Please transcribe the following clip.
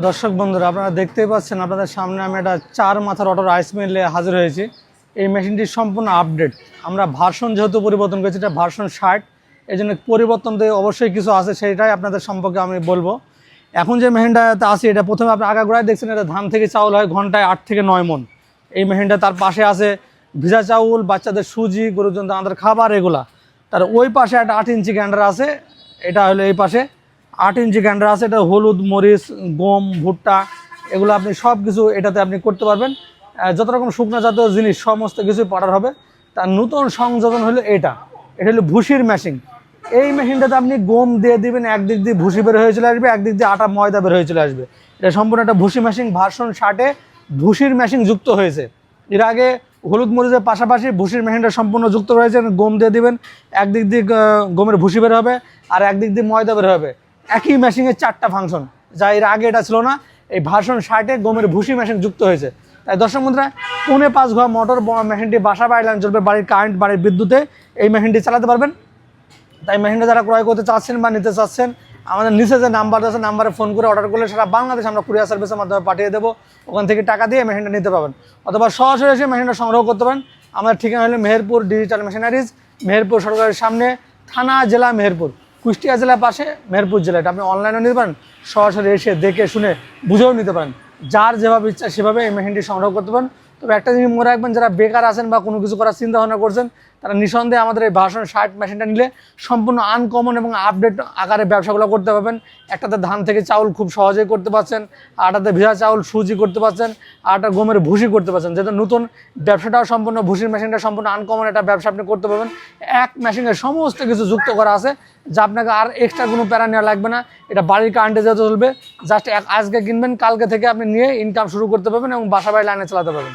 দর্শক বন্ধুরা, আপনারা দেখতেই পাচ্ছেন আপনাদের সামনে আমি একটা চার মাথার অটো রাইস মিলে হাজির হয়েছি। এই মেশিনটি সম্পূর্ণ আপডেট আমরা ভার্সন যেহেতু পরিবর্তন করেছি, এটা ভার্সন ষাট। এই জন্য পরিবর্তন তো অবশ্যই কিছু আছে সেটাই আপনাদের সম্পর্কে আমি বলব। এখন যে মেশিনটাতে আছে, এটা প্রথমে আপনি আগাগোড়ায় দেখছেন, এটা ধান থেকে চাউল হয় ঘন্টায় আট থেকে নয় মন এই মেশিনটা তার পাশে আছে ভিজা চাউল, বাচ্চাদের সুজি, গরুর জন্য আমাদের খাবার, এগুলা। তার ওই পাশে একটা আট ইঞ্চি গ্যান্ডার আছে, এটা হলো এই পাশে। আট ইঞ্চি গ্যান্ডার আছে, এটা হলুদ, মরিচ, গম, ভুট্টা, এগুলো আপনি সব কিছু এটাতে আপনি করতে পারবেন। যত রকম শুকনো জাতীয় জিনিস, সমস্ত কিছু পাঠার হবে। তার নতুন সংযোজন হলো এটা। এটা হলো ভুসির মেশিন এই মেশিনটাতে আপনি গম দিয়ে দিবেন, একদিক দিয়ে ভুসি বের হয়ে চলে আসবে, একদিক দিয়ে আটা, ময়দা বের হয়ে চলে আসবে। এটা সম্পূর্ণ একটা ভুসি মেশিন ভার্সন ষাটে ভুসির মেশিন যুক্ত হয়েছে। এর আগে হলুদ, মরিচের পাশাপাশি ভুসির মেশিনটা সম্পূর্ণ যুক্ত রয়েছে, গম দিয়ে দিবেন, একদিক দিয়ে গমের ভুসি বের হবে, আর একদিক দিয়ে ময়দা বের হবে। একই মেশিনের চারটা ফাংশন যা এর আগে এটা ছিল না, এই ভার্সন ষাটে গমের ভুসি মেশিন যুক্ত হয়েছে। তাই দর্শক বন্ধুরা পৌনে পাঁচ ঘর মোটর ব- মেশিনটি বাসা বাইলান চলবে বাড়ির কারেন্ট বাড়ির বিদ্যুতে, এই মেশিনটি চালাতে পারবেন। তাই মেশিনটা যারা ক্রয় করতে চাচ্ছেন বা নিতে চাচ্ছেন, আমাদের নিচে যে নাম্বার আছে নাম্বারে ফোন করে অর্ডার করলে সারা বাংলাদেশ আমরা কুরিয়ার সার্ভিসের মাধ্যমে পাঠিয়ে দেবো। ওখান থেকে টাকা দিয়ে মেশিনটা নিতে পারবেন। অথবা সরাসরি এসে মেশিনটা সংগ্রহ করতে পারেন। আমাদের ঠিকানা হলো মেহেরপুর ডিজিটাল মেশিনারিজ মেহেরপুর সরকারের সামনে, থানা, জেলা মেহেরপুর। কুষ্টিয়া জেলার পাশে মেহেরপুর জেলা এটা। আপনি অনলাইনেও নিতে পারেন, সরাসরি এসে দেখে শুনে বুঝেও নিতে পারেন। যার যেভাবে ইচ্ছা সেভাবে এই মেশিনটি সংগ্রহ করতে পারেন। তবে একটা জিনিস মনে রাখবেন, যারা বেকার আছেন বা কোনো কিছু করার চিন্তা ভাবনা করছেন, তারা নিঃসন্দেহে আমাদের এই ভাষণ শার্ট মেশিনটা নিলে সম্পূর্ণ আনকমন এবং আপডেট আকারে ব্যবসাগুলো করতে পারবেন। একটাতে ধান থেকে চাউল খুব সহজেই করতে পারছেন, আটাতে ভেজা চাউল সুজি করতে পারছেন আটা গমের ভুসি করতে পারছেন। যেহেতু নতুন ব্যবসাটাও সম্পূর্ণ, ভুসির মেশিনটা সম্পূর্ণ আনকমন একটা ব্যবসা আপনি করতে পারবেন। এক মেশিনের সমস্ত কিছু যুক্ত করা আছে, যা আপনাকে আর এক্সট্রা কোনো প্যারা নেওয়া লাগবে না। এটা বাড়ির কারেন্টে যেতে চলবে জাস্ট এক আজকে কিনবেন, কালকে থেকে আপনি নিয়ে ইনকাম শুরু করতে পারবেন এবং বাসা বাড়ি লাইনে চালাতে পারবেন।